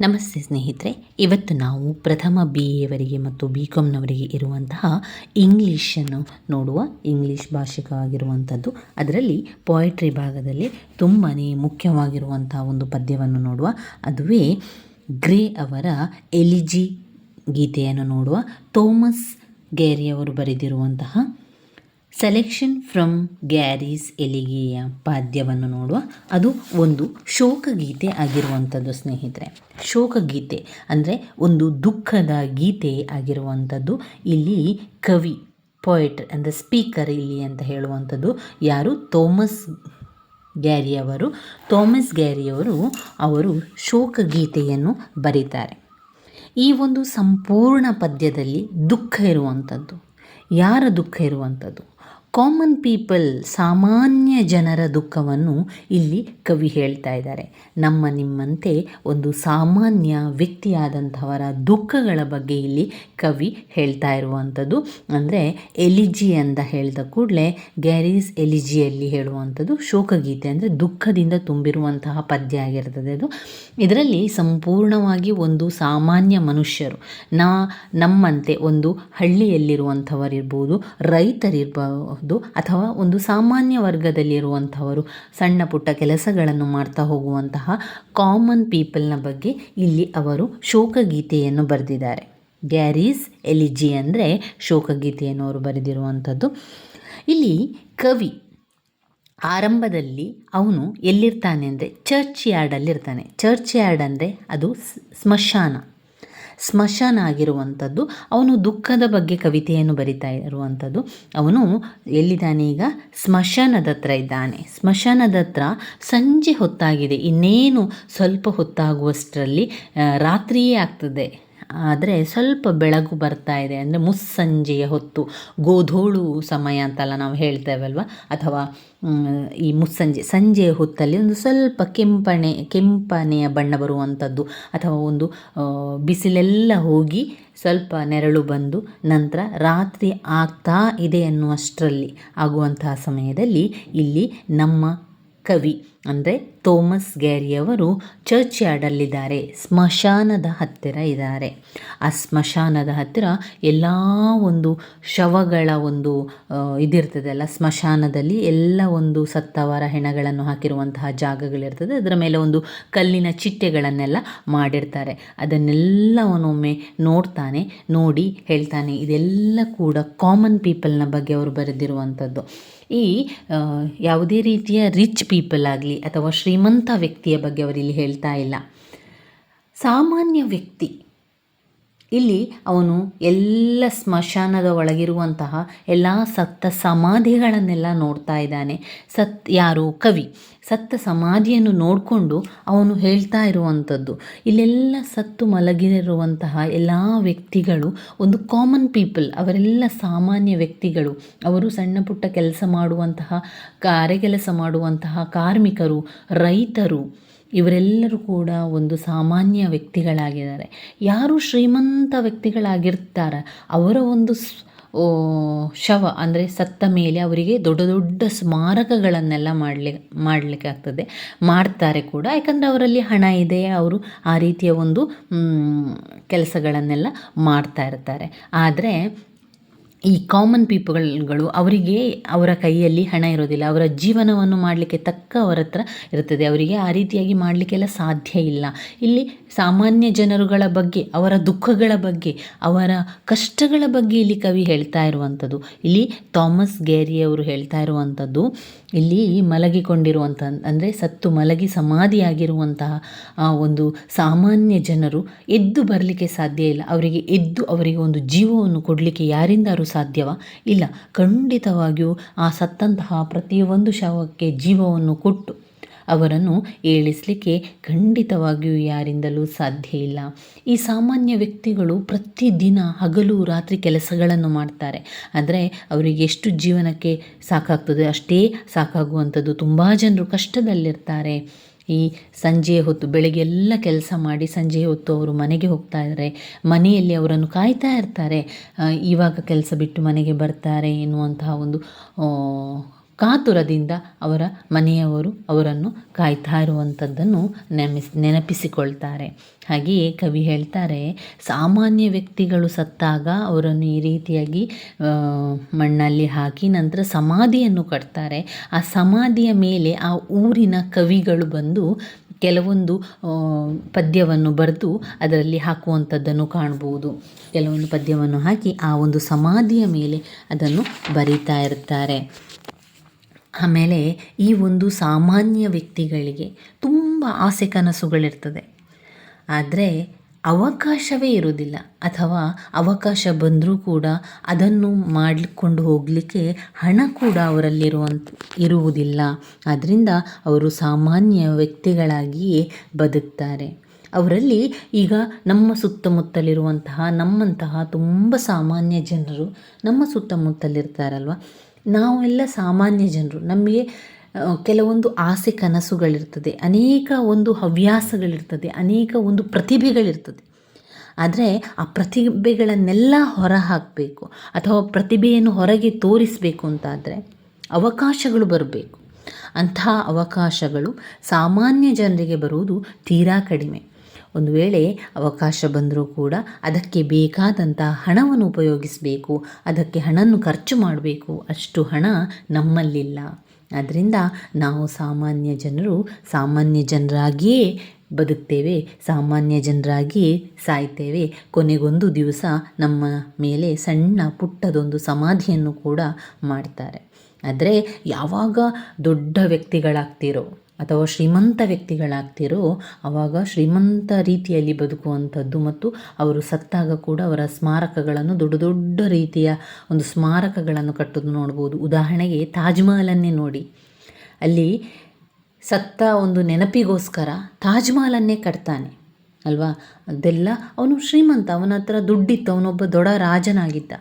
ನಮಸ್ತೆ ಸ್ನೇಹಿತರೆ. ಇವತ್ತು ನಾವು ಪ್ರಥಮ ಬಿ ಎವರಿಗೆ ಮತ್ತು ಬಿ ಕಾಮ್ನವರಿಗೆ ಇರುವಂತಹ ಇಂಗ್ಲೀಷನ್ನು ನೋಡುವ ಇಂಗ್ಲೀಷ್ ಭಾಷಿಕ ಆಗಿರುವಂಥದ್ದು ಅದರಲ್ಲಿ ಪೊಯಟ್ರಿ ಭಾಗದಲ್ಲಿ ತುಂಬಾ ಮುಖ್ಯವಾಗಿರುವಂತಹ ಒಂದು ಪದ್ಯವನ್ನು ನೋಡುವ. ಅದುವೇ ಗ್ರೇ ಅವರ ಎಲಿಜಿ ಗೀತೆಯನ್ನು ನೋಡುವ. ಥೋಮಸ್ ಗೇರಿಯವರು ಬರೆದಿರುವಂತಹ ಸೆಲೆಕ್ಷನ್ ಫ್ರಮ್ ಗ್ಯಾರೀಸ್ ಎಲಿಗೆಯ ಪಾದ್ಯವನ್ನು ನೋಡುವ. ಅದು ಒಂದು ಶೋಕಗೀತೆ ಆಗಿರುವಂಥದ್ದು, ಸ್ನೇಹಿತರೆ. ಶೋಕಗೀತೆ ಅಂದರೆ ಒಂದು ದುಃಖದ ಗೀತೆ ಆಗಿರುವಂಥದ್ದು. ಇಲ್ಲಿ ಕವಿ ಪೊಯೆಟ್ ಅಂದರೆ ಸ್ಪೀಕರ್ ಇಲ್ಲಿ ಅಂತ ಹೇಳುವಂಥದ್ದು. ಯಾರು? ಥೋಮಸ್ ಗ್ಯಾರಿಯವರು ಥೋಮಸ್ ಗ್ಯಾರಿಯವರು ಅವರು ಶೋಕಗೀತೆಯನ್ನು ಬರೀತಾರೆ. ಈ ಒಂದು ಸಂಪೂರ್ಣ ಪದ್ಯದಲ್ಲಿ ದುಃಖ ಇರುವಂಥದ್ದು. ಯಾರ ದುಃಖ ಇರುವಂಥದ್ದು? ಕಾಮನ್ ಪೀಪಲ್ ಸಾಮಾನ್ಯ ಜನರ ದುಃಖವನ್ನು ಇಲ್ಲಿ ಕವಿ ಹೇಳ್ತಾ ಇದ್ದಾರೆ. ನಮ್ಮ ನಿಮ್ಮಂತೆ ಒಂದು ಸಾಮಾನ್ಯ ವ್ಯಕ್ತಿಯಾದಂಥವರ ದುಃಖಗಳ ಬಗ್ಗೆ ಇಲ್ಲಿ ಕವಿ ಹೇಳ್ತಾ ಇರುವಂಥದ್ದು. ಅಂದರೆ ಎಲಿಜಿ ಅಂತ ಹೇಳಿದ ಕೂಡಲೇ ಗ್ಯಾರೀಸ್ ಎಲಿಜಿಯಲ್ಲಿ ಹೇಳುವಂಥದ್ದು ಶೋಕಗೀತೆ ಅಂದರೆ ದುಃಖದಿಂದ ತುಂಬಿರುವಂತಹ ಪದ್ಯ ಆಗಿರ್ತದೆ ಅದು. ಇದರಲ್ಲಿ ಸಂಪೂರ್ಣವಾಗಿ ಒಂದು ಸಾಮಾನ್ಯ ಮನುಷ್ಯರು, ನಾ ನಮ್ಮಂತೆ ಒಂದು ಹಳ್ಳಿಯಲ್ಲಿರುವಂಥವರಿರ್ಬೋದು ರೈತರಿರ್ಬೋದು ಅಥವಾ ಒಂದು ಸಾಮಾನ್ಯ ವರ್ಗದಲ್ಲಿರುವಂಥವರು ಸಣ್ಣ ಪುಟ್ಟ ಕೆಲಸಗಳನ್ನು ಮಾಡ್ತಾ ಹೋಗುವಂತಹ ಕಾಮನ್ ಪೀಪಲ್ನ ಬಗ್ಗೆ ಇಲ್ಲಿ ಅವರು ಶೋಕಗೀತೆಯನ್ನು ಬರೆದಿದ್ದಾರೆ. ಗ್ಯಾರೀಸ್ ಎಲಿಜಿ ಅಂದರೆ ಶೋಕಗೀತೆಯನ್ನು ಅವರು ಬರೆದಿರುವಂಥದ್ದು. ಇಲ್ಲಿ ಕವಿ ಆರಂಭದಲ್ಲಿ ಅವನು ಎಲ್ಲಿರ್ತಾನೆ ಅಂದರೆ ಚರ್ಚ್ ಯಾರ್ಡಲ್ಲಿರ್ತಾನೆ ಚರ್ಚ್ ಯಾರ್ಡ್ ಅಂದರೆ ಅದು ಸ್ಮಶಾನ. ಸ್ಮಶಾನ ಆಗಿರುವಂಥದ್ದು, ಅವನು ದುಃಖದ ಬಗ್ಗೆ ಕವಿತೆಯನ್ನು ಬರಿತಾ ಇರುವಂಥದ್ದು. ಅವನು ಎಲ್ಲಿದ್ದಾನೆ ಈಗ? ಸ್ಮಶಾನದ ಹತ್ರ ಇದ್ದಾನೆ. ಸ್ಮಶಾನದ ಹತ್ರ ಸಂಜೆ ಹೊತ್ತಾಗಿದೆ. ಇನ್ನೇನು ಸ್ವಲ್ಪ ಹೊತ್ತಾಗುವಷ್ಟರಲ್ಲಿ ರಾತ್ರಿಯೇ ಆಗ್ತದೆ. ಆದರೆ ಸ್ವಲ್ಪ ಬೆಳಗು ಬರ್ತಾ ಇದೆ. ಅಂದರೆ ಮುಸ್ಸಂಜೆಯ ಹೊತ್ತು. ಗೋಧೋಳು ಸಮಯ ಅಂತೆಲ್ಲ ನಾವು ಹೇಳ್ತೇವಲ್ವ? ಅಥವಾ ಈ ಮುಸ್ಸಂಜೆ, ಸಂಜೆಯ ಹೊತ್ತಲ್ಲಿ ಒಂದು ಸ್ವಲ್ಪ ಕೆಂಪಣೆ ಕೆಂಪನೆಯ ಬಣ್ಣ ಬರುವಂಥದ್ದು ಅಥವಾ ಒಂದು ಬಿಸಿಲೆಲ್ಲ ಹೋಗಿ ಸ್ವಲ್ಪ ನೆರಳು ಬಂದು ನಂತರ ರಾತ್ರಿ ಆಗ್ತಾ ಇದೆ ಅನ್ನುವಷ್ಟರಲ್ಲಿ ಆಗುವಂತಹ ಸಮಯದಲ್ಲಿ ಇಲ್ಲಿ ನಮ್ಮ ಕವಿ ಅಂದರೆ ಥೋಮಸ್ ಗ್ಯಾರಿಯವರು ಚರ್ಚ್ ಯಾರ್ಡಲ್ಲಿದ್ದಾರೆ ಸ್ಮಶಾನದ ಹತ್ತಿರ ಇದ್ದಾರೆ. ಆ ಸ್ಮಶಾನದ ಹತ್ತಿರ ಎಲ್ಲ ಒಂದು ಶವಗಳ ಒಂದು ಇದಿರ್ತದಲ್ಲ ಸ್ಮಶಾನದಲ್ಲಿ ಎಲ್ಲ ಒಂದು ಸತ್ತವರ ಹೆಣಗಳನ್ನು ಹಾಕಿರುವಂತಹ ಜಾಗಗಳಿರ್ತದೆ. ಅದರ ಮೇಲೆ ಒಂದು ಕಲ್ಲಿನ ಚಿಟ್ಟೆಗಳನ್ನೆಲ್ಲ ಮಾಡಿರ್ತಾರೆ. ಅದನ್ನೆಲ್ಲವನ್ನೊಮ್ಮೆ ನೋಡ್ತಾನೆ, ನೋಡಿ ಹೇಳ್ತಾನೆ. ಇದೆಲ್ಲ ಕೂಡ ಕಾಮನ್ ಪೀಪಲ್ನ ಬಗ್ಗೆ ಅವರು ಬರೆದಿರುವಂಥದ್ದು. ಈ ಯಾವುದೇ ರೀತಿಯ ರಿಚ್ ಪೀಪಲ್ ಆಗಲಿ ಅಥವಾ ಶ್ರೀಮಂತ ವ್ಯಕ್ತಿಯ ಬಗ್ಗೆ ಅವರಿಲ್ಲಿ ಹೇಳ್ತಾ ಇಲ್ಲ. ಸಾಮಾನ್ಯ ವ್ಯಕ್ತಿ ಇಲ್ಲಿ ಅವನು ಎಲ್ಲ ಸ್ಮಶಾನದ ಒಳಗಿರುವಂತಹ ಎಲ್ಲ ಸತ್ತ ಸಮಾಧಿಗಳನ್ನೆಲ್ಲ ನೋಡ್ತಾ ಇದ್ದಾನೆ. ಸತ್ ಯಾರು? ಕವಿ. ಸತ್ತ ಸಮಾಧಿಯನ್ನು ನೋಡಿಕೊಂಡು ಅವನು ಹೇಳ್ತಾ ಇರುವಂಥದ್ದು. ಇಲ್ಲೆಲ್ಲ ಸತ್ತು ಮಲಗಿರುವಂತಹ ಎಲ್ಲ ವ್ಯಕ್ತಿಗಳು, ಒಂದು ಕಾಮನ್ ಪೀಪಲ್ ಅವರೆಲ್ಲ ಸಾಮಾನ್ಯ ವ್ಯಕ್ತಿಗಳು, ಅವರು ಸಣ್ಣ ಪುಟ್ಟ ಕೆಲಸ ಮಾಡುವಂತಹ, ಕಾರ್ಯ ಕೆಲಸ ಮಾಡುವಂತಹ ಕಾರ್ಮಿಕರು, ರೈತರು ಇವರೆಲ್ಲರೂ ಕೂಡ ಒಂದು ಸಾಮಾನ್ಯ ವ್ಯಕ್ತಿಗಳಾಗಿದ್ದಾರೆ. ಯಾರು ಶ್ರೀಮಂತ ವ್ಯಕ್ತಿಗಳಾಗಿರ್ತಾರೆ? ಅವರ ಒಂದು ಶವ ಅಂದರೆ ಸತ್ತ ಮೇಲೆ ಅವರಿಗೆ ದೊಡ್ಡ ದೊಡ್ಡ ಸ್ಮಾರಕಗಳನ್ನೆಲ್ಲ ಮಾಡಲಿ, ಮಾಡಲಿಕ್ಕೆ ಆಗ್ತದೆ. ಮಾಡ್ತಾರೆ ಕೂಡ. ಯಾಕಂದರೆ ಅವರಲ್ಲಿ ಹಣ ಇದೆ. ಅವರು ಆ ರೀತಿಯ ಒಂದು ಕೆಲಸಗಳನ್ನೆಲ್ಲ ಮಾಡ್ತಾ ಇರ್ತಾರೆ. ಆದರೆ ಈ ಕಾಮನ್ ಪೀಪಲ್ಗಳು ಅವರಿಗೆ ಅವರ ಕೈಯಲ್ಲಿ ಹಣ ಇರೋದಿಲ್ಲ. ಅವರ ಜೀವನವನ್ನು ಮಾಡಲಿಕ್ಕೆ ತಕ್ಕ ಅವರ ಹತ್ರ ಇರ್ತದೆ ಅವರಿಗೆ ಆ ರೀತಿಯಾಗಿ ಮಾಡಲಿಕ್ಕೆಲ್ಲ ಸಾಧ್ಯ ಇಲ್ಲ. ಇಲ್ಲಿ ಸಾಮಾನ್ಯ ಜನರುಗಳ ಬಗ್ಗೆ, ಅವರ ದುಃಖಗಳ ಬಗ್ಗೆ, ಅವರ ಕಷ್ಟಗಳ ಬಗ್ಗೆ ಇಲ್ಲಿ ಕವಿ ಹೇಳ್ತಾ ಇರುವಂಥದ್ದು. ಇಲ್ಲಿ ಥಾಮಸ್ ಗ್ಯಾರಿಯವರು ಹೇಳ್ತಾ ಇರುವಂಥದ್ದು ಇಲ್ಲಿ ಮಲಗಿಕೊಂಡಿರುವಂಥ, ಅಂದರೆ ಸತ್ತು ಮಲಗಿ ಸಮಾಧಿಯಾಗಿರುವಂತಹ ಆ ಒಂದು ಸಾಮಾನ್ಯ ಜನರು ಎದ್ದು ಬರಲಿಕ್ಕೆ ಸಾಧ್ಯ ಇಲ್ಲ. ಅವರಿಗೆ ಎದ್ದು ಅವರಿಗೆ ಒಂದು ಜೀವವನ್ನು ಕೊಡಲಿಕ್ಕೆ ಯಾರಿಂದಾರು ಸಾಧ್ಯವ? ಇಲ್ಲ. ಖಂಡಿತವಾಗಿಯೂ ಆ ಸತ್ತಂತಹ ಪ್ರತಿಯೊಂದು ಶವಕ್ಕೆ ಜೀವವನ್ನು ಕೊಟ್ಟು ಅವರನ್ನು ಏಳಿಸಲಿಕ್ಕೆ ಖಂಡಿತವಾಗಿಯೂ ಯಾರಿಂದಲೂ ಸಾಧ್ಯ ಇಲ್ಲ. ಈ ಸಾಮಾನ್ಯ ವ್ಯಕ್ತಿಗಳು ಪ್ರತಿದಿನ ಹಗಲು ರಾತ್ರಿ ಕೆಲಸಗಳನ್ನು ಮಾಡ್ತಾರೆ. ಆದರೆ ಅವರಿಗೆ ಎಷ್ಟು ಜೀವನಕ್ಕೆ ಸಾಕಾಗ್ತದೆ, ಅಷ್ಟೇ ಸಾಕಾಗುವಂಥದ್ದು. ತುಂಬ ಜನರು ಕಷ್ಟದಲ್ಲಿರ್ತಾರೆ. ಈ ಸಂಜೆಯ ಹೊತ್ತು ಬೆಳಗ್ಗೆ ಎಲ್ಲ ಕೆಲಸ ಮಾಡಿ ಸಂಜೆಯ ಹೊತ್ತು ಅವರು ಮನೆಗೆ ಹೋಗ್ತಾ ಇದ್ದಾರೆ. ಮನೆಯಲ್ಲಿ ಅವರನ್ನು ಕಾಯ್ತಾ ಇರ್ತಾರೆ. ಇವಾಗ ಕೆಲಸ ಬಿಟ್ಟು ಮನೆಗೆ ಬರ್ತಾರೆ ಎನ್ನುವಂತಹ ಒಂದು ಕಾತುರದಿಂದ ಅವರ ಮನೆಯವರು ಅವರನ್ನು ಕಾಯ್ತಾ ಇರುವಂಥದ್ದನ್ನು ನೆಮಿಸ್ ನೆನಪಿಸಿಕೊಳ್ತಾರೆ. ಹಾಗೆಯೇ ಕವಿ ಹೇಳ್ತಾರೆ, ಸಾಮಾನ್ಯ ವ್ಯಕ್ತಿಗಳು ಸತ್ತಾಗ ಅವರನ್ನು ಈ ರೀತಿಯಾಗಿ ಮಣ್ಣಲ್ಲಿ ಹಾಕಿ ನಂತರ ಸಮಾಧಿಯನ್ನು ಕಟ್ತಾರೆ. ಆ ಸಮಾಧಿಯ ಮೇಲೆ ಆ ಊರಿನ ಕವಿಗಳು ಬಂದು ಕೆಲವೊಂದು ಪದ್ಯವನ್ನು ಬರೆದು ಅದರಲ್ಲಿ ಹಾಕುವಂಥದ್ದನ್ನು ಕಾಣ್ಬೋದು. ಕೆಲವೊಂದು ಪದ್ಯವನ್ನು ಹಾಕಿ ಆ ಒಂದು ಸಮಾಧಿಯ ಮೇಲೆ ಅದನ್ನು ಬರಿತಾ ಇರ್ತಾರೆ. ಆಮೇಲೆ ಈ ಒಂದು ಸಾಮಾನ್ಯ ವ್ಯಕ್ತಿಗಳಿಗೆ ತುಂಬ ಆಸೆ ಕನಸುಗಳಿರ್ತದೆ. ಆದರೆ ಅವಕಾಶವೇ ಇರೋದಿಲ್ಲ ಅಥವಾ ಅವಕಾಶ ಬಂದರೂ ಕೂಡ ಅದನ್ನು ಮಾಡಿಕೊಂಡು ಹೋಗಲಿಕ್ಕೆ ಹಣ ಕೂಡ ಅವರಲ್ಲಿರುವಂತ, ಇರುವುದಿಲ್ಲ. ಆದ್ದರಿಂದ ಅವರು ಸಾಮಾನ್ಯ ವ್ಯಕ್ತಿಗಳಾಗಿಯೇ ಬದುಕ್ತಾರೆ. ಅವರಲ್ಲಿ ಈಗ ನಮ್ಮ ಸುತ್ತಮುತ್ತಲಿರುವಂತಹ, ನಮ್ಮಂತಹ ತುಂಬ ಸಾಮಾನ್ಯ ಜನರು ನಮ್ಮ ಸುತ್ತಮುತ್ತಲಿರ್ತಾರಲ್ವ? ನಾವೆಲ್ಲ ಸಾಮಾನ್ಯ ಜನರು. ನಮಗೆ ಕೆಲವೊಂದು ಆಸೆ ಕನಸುಗಳಿರ್ತದೆ, ಅನೇಕ ಒಂದು ಹವ್ಯಾಸಗಳಿರ್ತದೆ, ಅನೇಕ ಒಂದು ಪ್ರತಿಭೆಗಳಿರ್ತದೆ. ಆದರೆ ಆ ಪ್ರತಿಭೆಗಳನ್ನೆಲ್ಲ ಹೊರ ಹಾಕಬೇಕು ಅಥವಾ ಪ್ರತಿಭೆಯನ್ನು ಹೊರಗೆ ತೋರಿಸಬೇಕು ಅಂತಾದರೆ ಅವಕಾಶಗಳು ಬರಬೇಕು. ಅಂಥ ಅವಕಾಶಗಳು ಸಾಮಾನ್ಯ ಜನರಿಗೆ ಬರುವುದು ತೀರಾ ಕಡಿಮೆ. ಒಂದು ವೇಳೆ ಅವಕಾಶ ಬಂದರೂ ಕೂಡ ಅದಕ್ಕೆ ಬೇಕಾದಂಥ ಹಣವನ್ನು ಉಪಯೋಗಿಸಬೇಕು, ಅದಕ್ಕೆ ಹಣವನ್ನು ಖರ್ಚು ಮಾಡಬೇಕು. ಅಷ್ಟು ಹಣ ನಮ್ಮಲ್ಲಿಲ್ಲ. ಆದ್ದರಿಂದ ನಾವು ಸಾಮಾನ್ಯ ಜನರು ಸಾಮಾನ್ಯ ಜನರಾಗಿಯೇ ಬದುಕ್ತೇವೆ, ಸಾಮಾನ್ಯ ಜನರಾಗಿ ಸಾಯ್ತೇವೆ. ಕೊನೆಗೊಂದು ದಿವಸ ನಮ್ಮ ಮೇಲೆ ಸಣ್ಣ ಪುಟ್ಟದೊಂದು ಸಮಾಧಿಯನ್ನು ಕೂಡ ಮಾಡ್ತಾರೆ. ಆದರೆ ಯಾವಾಗ ದೊಡ್ಡ ವ್ಯಕ್ತಿಗಳಾಗ್ತಿರೋ ಅಥವಾ ಶ್ರೀಮಂತ ವ್ಯಕ್ತಿಗಳಾಗ್ತಿರೋ ಆವಾಗ ಶ್ರೀಮಂತ ರೀತಿಯಲ್ಲಿ ಬದುಕುವಂಥದ್ದು ಮತ್ತು ಅವರು ಸತ್ತಾಗ ಕೂಡ ಅವರ ಸ್ಮಾರಕಗಳನ್ನು ದೊಡ್ಡ ದೊಡ್ಡ ರೀತಿಯ ಒಂದು ಸ್ಮಾರಕಗಳನ್ನು ಕಟ್ಟೋದು ನೋಡ್ಬೋದು. ಉದಾಹರಣೆಗೆ ತಾಜ್ ಮಹಲನ್ನೇ ನೋಡಿ. ಅಲ್ಲಿ ಸತ್ತ ಒಂದು ನೆನಪಿಗೋಸ್ಕರ ತಾಜ್ಮಹಲನ್ನೇ ಕಟ್ತಾನೆ, ಅಲ್ವಾ? ಅದೆಲ್ಲ ಅವನು ಶ್ರೀಮಂತ, ಅವನ ಹತ್ರ ದುಡ್ಡಿತ್ತು, ಅವನೊಬ್ಬ ದೊಡ್ಡ ರಾಜನಾಗಿದ್ದ.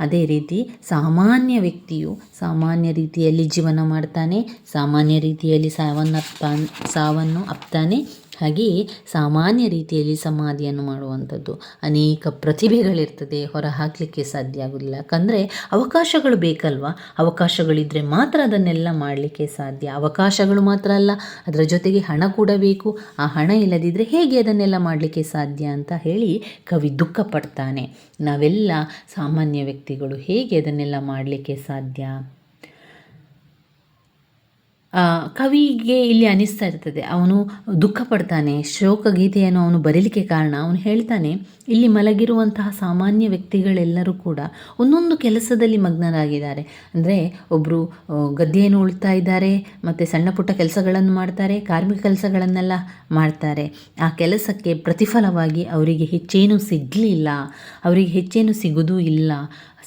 ಅದೇ ರೀತಿ ಸಾಮಾನ್ಯ ವ್ಯಕ್ತಿಯು ಸಾಮಾನ್ಯ ರೀತಿಯಲ್ಲಿ ಜೀವನ ಮಾಡ್ತಾನೆ ಸಾಮಾನ್ಯ ರೀತಿಯಲ್ಲಿ ಸಾವನ್ನಪ್ಪ ಸಾವನ್ನು ಅಪ್ತಾನೆ. ಹಾಗೆಯೇ ಸಾಮಾನ್ಯ ರೀತಿಯಲ್ಲಿ ಸಮಾಧಿಯನ್ನು ಮಾಡುವಂಥದ್ದು. ಅನೇಕ ಪ್ರತಿಭೆಗಳಿರ್ತದೆ ಹೊರ ಹಾಕಲಿಕ್ಕೆ ಸಾಧ್ಯ ಆಗೋದಿಲ್ಲ ಯಾಕಂದರೆ ಅವಕಾಶಗಳು ಬೇಕಲ್ವಾ? ಅವಕಾಶಗಳಿದ್ದರೆ ಮಾತ್ರ ಅದನ್ನೆಲ್ಲ ಮಾಡಲಿಕ್ಕೆ ಸಾಧ್ಯ. ಅವಕಾಶಗಳು ಮಾತ್ರ ಅಲ್ಲ, ಅದರ ಜೊತೆಗೆ ಹಣ ಕೂಡ ಬೇಕು. ಆ ಹಣ ಇಲ್ಲದಿದ್ದರೆ ಹೇಗೆ ಅದನ್ನೆಲ್ಲ ಮಾಡಲಿಕ್ಕೆ ಸಾಧ್ಯ ಅಂತ ಹೇಳಿ ಕವಿ ದುಃಖ ಪಡ್ತಾನೆ. ನಾವೆಲ್ಲ ಸಾಮಾನ್ಯ ವ್ಯಕ್ತಿಗಳು ಹೇಗೆ ಅದನ್ನೆಲ್ಲ ಮಾಡಲಿಕ್ಕೆ ಸಾಧ್ಯ? ಕವಿಗೆ ಇಲ್ಲಿ ಅನಿಸ್ತಾ ಇರ್ತದೆ. ಅವನು ದುಃಖ ಪಡ್ತಾನೆ. ಶೋಕ ಗೀತೆಯನ್ನು ಅವನು ಬರೀಲಿಕ್ಕೆ ಕಾರಣ ಅವನು ಹೇಳ್ತಾನೆ, ಇಲ್ಲಿ ಮಲಗಿರುವಂತಹ ಸಾಮಾನ್ಯ ವ್ಯಕ್ತಿಗಳೆಲ್ಲರೂ ಕೂಡ ಒಂದೊಂದು ಕೆಲಸದಲ್ಲಿ ಮಗ್ನರಾಗಿದ್ದಾರೆ. ಅಂದರೆ ಒಬ್ಬರು ಗದ್ದೆಯನ್ನು ಉಳ್ತಾ ಇದ್ದಾರೆ, ಮತ್ತು ಸಣ್ಣ ಪುಟ್ಟ ಕೆಲಸಗಳನ್ನು ಮಾಡ್ತಾರೆ, ಕಾರ್ಮಿಕ ಕೆಲಸಗಳನ್ನೆಲ್ಲ ಮಾಡ್ತಾರೆ. ಆ ಕೆಲಸಕ್ಕೆ ಪ್ರತಿಫಲವಾಗಿ ಅವರಿಗೆ ಹೆಚ್ಚೇನು ಸಿಗಲಿಲ್ಲ. ಅವರಿಗೆ ಹೆಚ್ಚೇನು ಸಿಗೋದೂ ಇಲ್ಲ.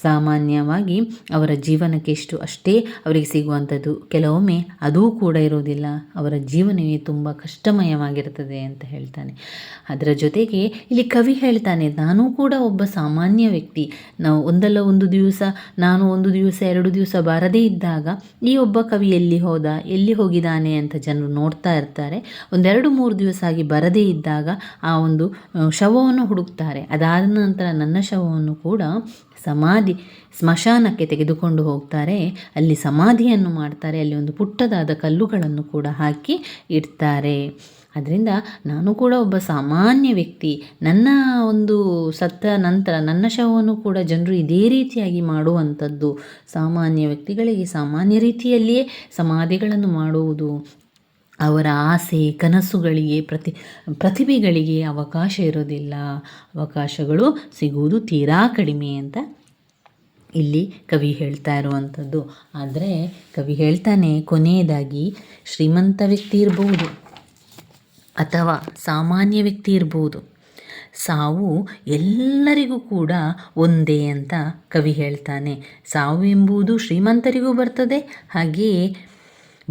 ಸಾಮಾನ್ಯವಾಗಿ ಅವರ ಜೀವನಕ್ಕೆ ಎಷ್ಟು ಅಷ್ಟೇ ಅವರಿಗೆ ಸಿಗುವಂಥದ್ದು. ಕೆಲವೊಮ್ಮೆ ಅದೂ ಕೂಡ ಇರೋದಿಲ್ಲ ಅವರ ಜೀವನವೇ ತುಂಬ ಕಷ್ಟಮಯವಾಗಿರ್ತದೆ ಅಂತ ಹೇಳ್ತಾನೆ. ಅದರ ಜೊತೆಗೆ ಇಲ್ಲಿ ಕವಿ ಹೇಳ್ತಾನೆ, ನಾನು ಕೂಡ ಒಬ್ಬ ಸಾಮಾನ್ಯ ವ್ಯಕ್ತಿ. ನಾವು ಒಂದಲ್ಲ ಒಂದು ದಿವಸ, ನಾನು ಒಂದು ದಿವಸ, ಎರಡು ದಿವಸ ಬಾರದೇ ಇದ್ದಾಗ ಈ ಒಬ್ಬ ಕವಿ ಎಲ್ಲಿ ಹೋದ, ಎಲ್ಲಿ ಹೋಗಿದ್ದಾನೆ ಅಂತ ಜನರು ನೋಡ್ತಾ ಇರ್ತಾರೆ. ಒಂದೆರಡು ಮೂರು ದಿವಸ ಆಗಿ ಬರದೇ ಇದ್ದಾಗ ಆ ಒಂದು ಶವವನ್ನು ಹುಡುಕ್ತಾರೆ. ಅದಾದ ನಂತರ ನನ್ನ ಶವವನ್ನು ಕೂಡ ಸಮಾಧಿ ಸ್ಮಶಾನಕ್ಕೆ ತೆಗೆದುಕೊಂಡು ಹೋಗ್ತಾರೆ. ಅಲ್ಲಿ ಸಮಾಧಿಯನ್ನು ಮಾಡ್ತಾರೆ. ಅಲ್ಲಿ ಒಂದು ಪುಟ್ಟದಾದ ಕಲ್ಲುಗಳನ್ನು ಕೂಡ ಹಾಕಿ ಇಡ್ತಾರೆ. ಅದರಿಂದ ನಾನು ಕೂಡ ಒಬ್ಬ ಸಾಮಾನ್ಯ ವ್ಯಕ್ತಿ. ನನ್ನ ಒಂದು ಸತ್ತ ನಂತರ ನನ್ನ ಶವವನ್ನು ಕೂಡ ಜನರು ಇದೇ ರೀತಿಯಾಗಿ ಮಾಡುವಂಥದ್ದು. ಸಾಮಾನ್ಯ ವ್ಯಕ್ತಿಗಳಿಗೆ ಸಾಮಾನ್ಯ ರೀತಿಯಲ್ಲಿಯೇ ಸಮಾಧಿಗಳನ್ನು ಮಾಡುವುದು. ಅವರ ಆಸೆ ಕನಸುಗಳಿಗೆ ಪ್ರತಿ, ಪ್ರತಿಭೆಗಳಿಗೆ ಅವಕಾಶ ಇರೋದಿಲ್ಲ ಅವಕಾಶಗಳು ಸಿಗುವುದು ತೀರಾ ಕಡಿಮೆ ಅಂತ ಇಲ್ಲಿ ಕವಿ ಹೇಳ್ತಾ ಇರುವಂಥದ್ದು. ಆದರೆ ಕವಿ ಹೇಳ್ತಾನೆ, ಕೊನೆಯದಾಗಿ ಶ್ರೀಮಂತ ವ್ಯಕ್ತಿ ಇರಬಹುದು ಅಥವಾ ಸಾಮಾನ್ಯ ವ್ಯಕ್ತಿ ಇರ್ಬೋದು, ಸಾವು ಎಲ್ಲರಿಗೂ ಕೂಡ ಒಂದೇ ಅಂತ ಕವಿ ಹೇಳ್ತಾನೆ. ಸಾವು ಎಂಬುದು ಶ್ರೀಮಂತರಿಗೂ ಬರ್ತದೆ, ಹಾಗೆಯೇ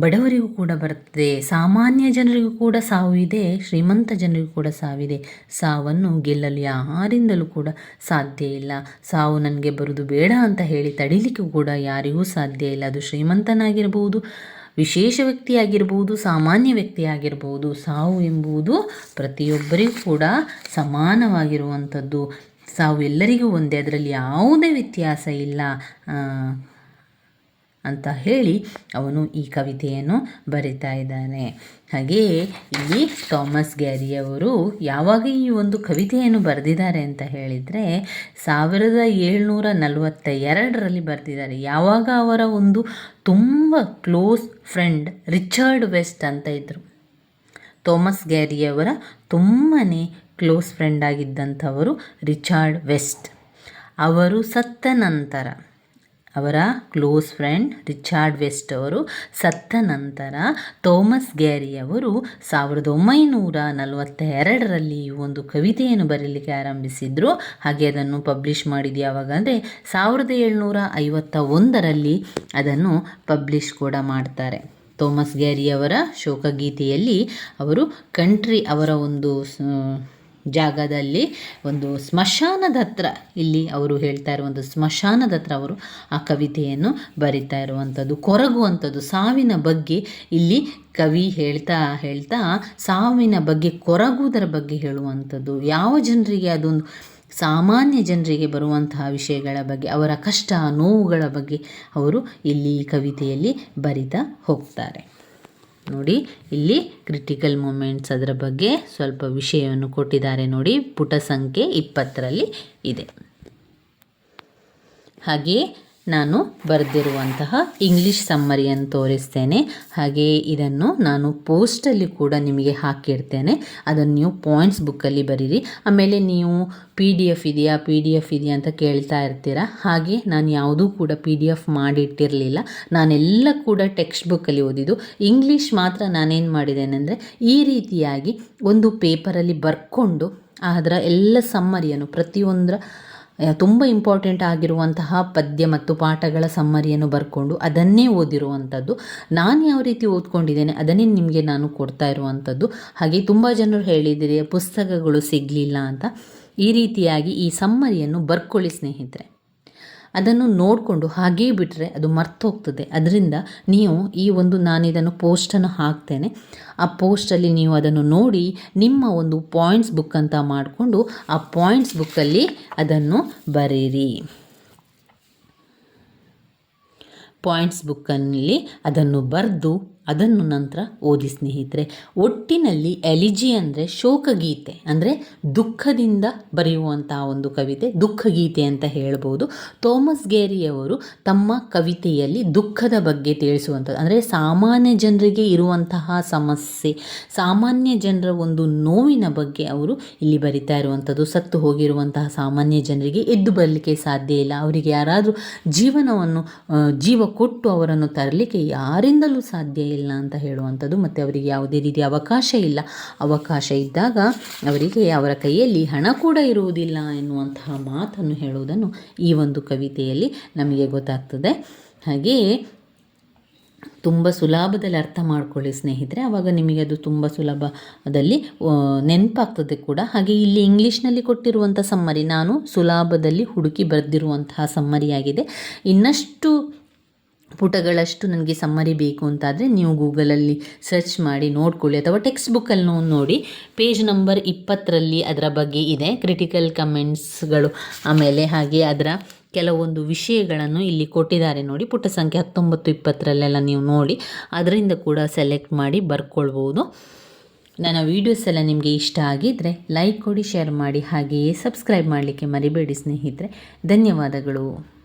ಬಡವರಿಗೂ ಕೂಡ ಬರ್ತದೆ ಸಾಮಾನ್ಯ ಜನರಿಗೂ ಕೂಡ ಸಾವು ಇದೆ. ಶ್ರೀಮಂತ ಜನರಿಗೂ ಕೂಡ ಸಾವಿದೆ. ಸಾವನ್ನು ಗೆಲ್ಲಲು ಯಾರಿಂದಲೂ ಕೂಡ ಸಾಧ್ಯ ಇಲ್ಲ. ಸಾವು ನನಗೆ ಬರುವುದು ಬೇಡ ಅಂತ ಹೇಳಿ ತಡಿಲಿಕ್ಕೆ ಕೂಡ ಯಾರಿಗೂ ಸಾಧ್ಯ ಇಲ್ಲ. ಅದು ಶ್ರೀಮಂತನಾಗಿರ್ಬೋದು, ವಿಶೇಷ ವ್ಯಕ್ತಿಯಾಗಿರ್ಬೋದು, ಸಾಮಾನ್ಯ ವ್ಯಕ್ತಿಯಾಗಿರ್ಬೋದು. ಸಾವು ಎಂಬುದು ಪ್ರತಿಯೊಬ್ಬರಿಗೂ ಕೂಡ ಸಮಾನವಾಗಿರುವಂಥದ್ದು. ಸಾವು ಎಲ್ಲರಿಗೂ ಒಂದೇ. ಅದರಲ್ಲಿ ಯಾವುದೇ ವ್ಯತ್ಯಾಸ ಇಲ್ಲ. ಅಂತ ಹೇಳಿ ಅವನು ಈ ಕವಿತೆಯನ್ನು ಬರಿತಾ ಇದ್ದಾನೆ. ಹಾಗೆಯೇ ಇಲ್ಲಿ ಥಾಮಸ್ ಗ್ಯಾರಿಯವರು ಯಾವಾಗ ಈ ಒಂದು ಕವಿತೆಯನ್ನು ಬರೆದಿದ್ದಾರೆ ಅಂತ ಹೇಳಿದರೆ ಸಾವಿರದ ಏಳ್ನೂರ ನಲವತ್ತ ಎರಡರಲ್ಲಿ ಬರೆದಿದ್ದಾರೆ. ಯಾವಾಗ ಅವರ ಒಂದು ತುಂಬ ಕ್ಲೋಸ್ ಫ್ರೆಂಡ್ ರಿಚರ್ಡ್ ವೆಸ್ಟ್ ಅಂತ ಇದ್ದರು ಥಾಮಸ್ ಗ್ಯಾರಿಯವರ ತುಂಬಾ ಕ್ಲೋಸ್ ಫ್ರೆಂಡ್ ಆಗಿದ್ದಂಥವರು ರಿಚರ್ಡ್ ವೆಸ್ಟ್. ಅವರು ಸತ್ತ ನಂತರ ಅವರ ಕ್ಲೋಸ್ ಫ್ರೆಂಡ್ ರಿಚಾರ್ಡ್ ವೆಸ್ಟ್ ಅವರು ಸತ್ತ ನಂತರ ಥೋಮಸ್ ಗ್ಯಾರಿಯವರು ಸಾವಿರದ ಒಂಬೈನೂರ ನಲವತ್ತ ಎರಡರಲ್ಲಿ ಒಂದು ಕವಿತೆಯನ್ನು ಬರೀಲಿಕ್ಕೆ ಆರಂಭಿಸಿದರು. ಹಾಗೆ ಅದನ್ನು ಪಬ್ಲಿಷ್ ಮಾಡಿದ್ದು ಯಾವಾಗ ಅಂದರೆ ಸಾವಿರದ ಏಳ್ನೂರ ಐವತ್ತ ಒಂದರಲ್ಲಿ ಅದನ್ನು ಪಬ್ಲಿಷ್ ಕೂಡ ಮಾಡ್ತಾರೆ. ಥೋಮಸ್ ಗ್ಯಾರಿಯವರ ಶೋಕಗೀತೆಯಲ್ಲಿ ಅವರು ಕಂಟ್ರಿ ಅವರ ಒಂದು ಜಾಗದಲ್ಲಿ ಒಂದು ಸ್ಮಶಾನದ ಹತ್ರ ಇಲ್ಲಿ ಅವರು ಹೇಳ್ತಾ ಇರುವಂಥ ಸ್ಮಶಾನದ ಹತ್ರ ಅವರು ಆ ಕವಿತೆಯನ್ನು ಬರಿತಾ ಇರುವಂಥದ್ದು, ಕೊರಗುವಂಥದ್ದು, ಸಾವಿನ ಬಗ್ಗೆ ಇಲ್ಲಿ ಕವಿ ಹೇಳ್ತಾ ಹೇಳ್ತಾ ಸಾವಿನ ಬಗ್ಗೆ, ಕೊರಗುವುದರ ಬಗ್ಗೆ ಹೇಳುವಂಥದ್ದು. ಯಾವ ಜನರಿಗೆ ಅದೊಂದು ಸಾಮಾನ್ಯ ಜನರಿಗೆ ಬರುವಂತಹ ವಿಷಯಗಳ ಬಗ್ಗೆ, ಅವರ ಕಷ್ಟ, ನೋವುಗಳ ಬಗ್ಗೆ ಅವರು ಇಲ್ಲಿ ಕವಿತೆಯಲ್ಲಿ ಬರಿತಾ ಹೋಗ್ತಾರೆ. ನೋಡಿ, ಇಲ್ಲಿ ಕ್ರಿಟಿಕಲ್ ಮೂಮೆಂಟ್ಸ್ ಅದರ ಬಗ್ಗೆ ಸ್ವಲ್ಪ ವಿಷಯವನ್ನು ಕೊಟ್ಟಿದ್ದಾರೆ ನೋಡಿ, ಪುಟ ಸಂಖ್ಯೆ ಇಪ್ಪತ್ತರಲ್ಲಿ ಇದೆ. ಹಾಗೆಯೇ ನಾನು ಬರೆದಿರುವಂತಹ ಇಂಗ್ಲೀಷ್ ಸಮ್ಮರಿಯನ್ನು ತೋರಿಸ್ತೇನೆ. ಹಾಗೆಯೇ ಇದನ್ನು ನಾನು ಪೋಸ್ಟಲ್ಲಿ ಕೂಡ ನಿಮಗೆ ಹಾಕಿರ್ತೇನೆ. ಅದನ್ನು ನೀವು ಪಾಯಿಂಟ್ಸ್ ಬುಕ್ಕಲ್ಲಿ ಬರೀರಿ. ಆಮೇಲೆ ನೀವು ಪಿ ಡಿ ಎಫ್ ಇದೆಯಾ? ಪಿ ಡಿ ಎಫ್ ಇದೆಯಾ ಅಂತ ಕೇಳ್ತಾ ಇರ್ತೀರ? ಹಾಗೆ ನಾನು ಯಾವುದೂ ಕೂಡ ಪಿ ಡಿ ಎಫ್ ಮಾಡಿಟ್ಟಿರಲಿಲ್ಲ. ನಾನೆಲ್ಲ ಕೂಡ ಟೆಕ್ಸ್ಟ್ ಬುಕ್ಕಲ್ಲಿ ಓದಿದ್ದು. ಇಂಗ್ಲೀಷ್ ಮಾತ್ರ ನಾನೇನು ಮಾಡಿದ್ದೇನೆ ಅಂದರೆ ಈ ರೀತಿಯಾಗಿ ಒಂದು ಪೇಪರಲ್ಲಿ ಬರ್ಕೊಂಡು ಅದರ ಎಲ್ಲ ಸಮ್ಮರಿಯನ್ನು ಪ್ರತಿಯೊಂದರ ತುಂಬ ಇಂಪಾರ್ಟೆಂಟ್ ಆಗಿರುವಂತಹ ಪದ್ಯ ಮತ್ತು ಪಾಠಗಳ ಸಮ್ಮರಿಯನ್ನು ಬರ್ಕೊಂಡು ಅದನ್ನೇ ಓದಿರುವಂಥದ್ದು ನಾನು ಯಾವ ರೀತಿ ಓದ್ಕೊಂಡಿದ್ದೇನೆ ಅದನ್ನೇ ನಿಮಗೆ ನಾನು ಕೊಡ್ತಾ ಇರುವಂಥದ್ದು ಹಾಗೆ ತುಂಬ ಜನರು ಹೇಳಿದಿರಿ, ಪುಸ್ತಕಗಳು ಸಿಗಲಿಲ್ಲ ಅಂತ. ಈ ರೀತಿಯಾಗಿ ಈ ಸಮ್ಮರಿಯನ್ನು ಬರ್ಕೊಳ್ಳಿ ಸ್ನೇಹಿತರೆ. ಅದನ್ನು ನೋಡಿಕೊಂಡು ಹಾಗೇ ಬಿಟ್ಟರೆ ಅದು ಮರ್ತೋಗ್ತದೆ. ಅದರಿಂದ ನೀವು ಈ ಒಂದು ನಾನು ಇದನ್ನು ಪೋಸ್ಟನ್ನು ಹಾಕ್ತೇನೆ. ಆ ಪೋಸ್ಟಲ್ಲಿ ನೀವು ಅದನ್ನು ನೋಡಿ ನಿಮ್ಮ ಒಂದು ಪಾಯಿಂಟ್ಸ್ ಬುಕ್ ಅಂತ ಮಾಡಿಕೊಂಡು ಆ ಪಾಯಿಂಟ್ಸ್ ಬುಕ್ಕಲ್ಲಿ ಅದನ್ನು ಬರೀರಿ. ಪಾಯಿಂಟ್ಸ್ ಬುಕ್ಕಲ್ಲಿ ಅದನ್ನು ಬರೆದು ಅದನ್ನು ನಂತರ ಓದಿ ಸ್ನೇಹಿತರೆ, ಒಟ್ಟಿನಲ್ಲಿ ಎಲಿಜಿ ಅಂದರೆ ಶೋಕಗೀತೆ, ಅಂದರೆ ದುಃಖದಿಂದ ಬರೆಯುವಂತಹ ಒಂದು ಕವಿತೆ, ದುಃಖಗೀತೆ ಅಂತ ಹೇಳ್ಬೋದು. ಥೋಮಸ್ ಗೇರಿಯವರು ತಮ್ಮ ಕವಿತೆಯಲ್ಲಿ ದುಃಖದ ಬಗ್ಗೆ ತಿಳಿಸುವಂಥದ್ದು, ಅಂದರೆ ಸಾಮಾನ್ಯ ಜನರಿಗೆ ಇರುವಂತಹ ಸಮಸ್ಯೆ, ಸಾಮಾನ್ಯ ಜನರ ಒಂದು ನೋವಿನ ಬಗ್ಗೆ ಅವರು ಇಲ್ಲಿ ಬರಿತಾ ಇರುವಂಥದ್ದು, ಸತ್ತು ಹೋಗಿರುವಂತಹ ಸಾಮಾನ್ಯ ಜನರಿಗೆ ಎದ್ದು ಬರಲಿಕ್ಕೆ ಸಾಧ್ಯ ಇಲ್ಲ, ಅವರಿಗೆ ಯಾರಾದರೂ ಜೀವನವನ್ನು ಜೀವ ಕೊಟ್ಟು ಅವರನ್ನು ತರಲಿಕ್ಕೆ ಯಾರಿಂದಲೂ ಸಾಧ್ಯ ಇಲ್ಲ. ಅಂತ ಹೇಳುವಂಥದ್ದು ಮತ್ತು ಅವರಿಗೆ ಯಾವುದೇ ರೀತಿಯ ಅವಕಾಶ ಇಲ್ಲ. ಅವಕಾಶ ಇದ್ದಾಗ ಅವರಿಗೆ ಅವರ ಕೈಯಲ್ಲಿ ಹಣ ಕೂಡ ಇರುವುದಿಲ್ಲ ಎನ್ನುವಂತಹ ಮಾತನ್ನು ಹೇಳುವುದನ್ನು ಈ ಒಂದು ಕವಿತೆಯಲ್ಲಿ ನಮಗೆ ಗೊತ್ತಾಗ್ತದೆ. ಹಾಗೆಯೇ ತುಂಬ ಸುಲಭದಲ್ಲಿ ಅರ್ಥ ಮಾಡ್ಕೊಳ್ಳಿ ಸ್ನೇಹಿತರೆ ಆವಾಗ ನಿಮಗೆ ಅದು ತುಂಬ ಸುಲಭದಲ್ಲಿ ನೆನಪಾಗ್ತದೆ ಕೂಡ. ಹಾಗೆ ಇಲ್ಲಿ ಇಂಗ್ಲೀಷ್ನಲ್ಲಿ ಕೊಟ್ಟಿರುವಂಥ ಸಮ್ಮರಿ, ನಾನು ಸುಲಭದಲ್ಲಿ ಹುಡುಕಿ ಬರೆದಿರುವಂತಹ ಸಮ್ಮರಿಯಾಗಿದೆ. ಇನ್ನಷ್ಟು ಪುಟಗಳಷ್ಟು ನನಗೆ ಸಮ್ಮರಿ ಬೇಕು ಅಂತಾದರೆ ನೀವು ಗೂಗಲಲ್ಲಿ ಸರ್ಚ್ ಮಾಡಿ ನೋಡ್ಕೊಳ್ಳಿ ಅಥವಾ ಟೆಕ್ಸ್ಟ್ ಬುಕ್ಕಲ್ಲಿ ನೋಡಿ. ಪೇಜ್ ನಂಬರ್ ಇಪ್ಪತ್ತರಲ್ಲಿ ಅದರ ಬಗ್ಗೆ ಇದೆ. ಕ್ರಿಟಿಕಲ್ ಕಮೆಂಟ್ಸ್ಗಳು ಆಮೇಲೆ ಹಾಗೆ ಅದರ ಕೆಲವೊಂದು ವಿಷಯಗಳನ್ನು ಇಲ್ಲಿ ಕೊಟ್ಟಿದ್ದಾರೆ ನೋಡಿ. ಪುಟ ಸಂಖ್ಯೆ ಹತ್ತೊಂಬತ್ತು, ಇಪ್ಪತ್ತರಲ್ಲೆಲ್ಲ ನೀವು ನೋಡಿ. ಅದರಿಂದ ಕೂಡ ಸೆಲೆಕ್ಟ್ ಮಾಡಿ ಬರ್ಕೊಳ್ಬೋದು. ನನ್ನ ವೀಡಿಯೋಸ್ ಎಲ್ಲ ನಿಮಗೆ ಇಷ್ಟ ಆಗಿದ್ದರೆ ಲೈಕ್ ಕೊಡಿ ಶೇರ್ ಮಾಡಿ, ಹಾಗೆಯೇ ಸಬ್ಸ್ಕ್ರೈಬ್ ಮಾಡಲಿಕ್ಕೆ ಮರಿಬೇಡಿ ಸ್ನೇಹಿತರೆ. ಧನ್ಯವಾದಗಳು.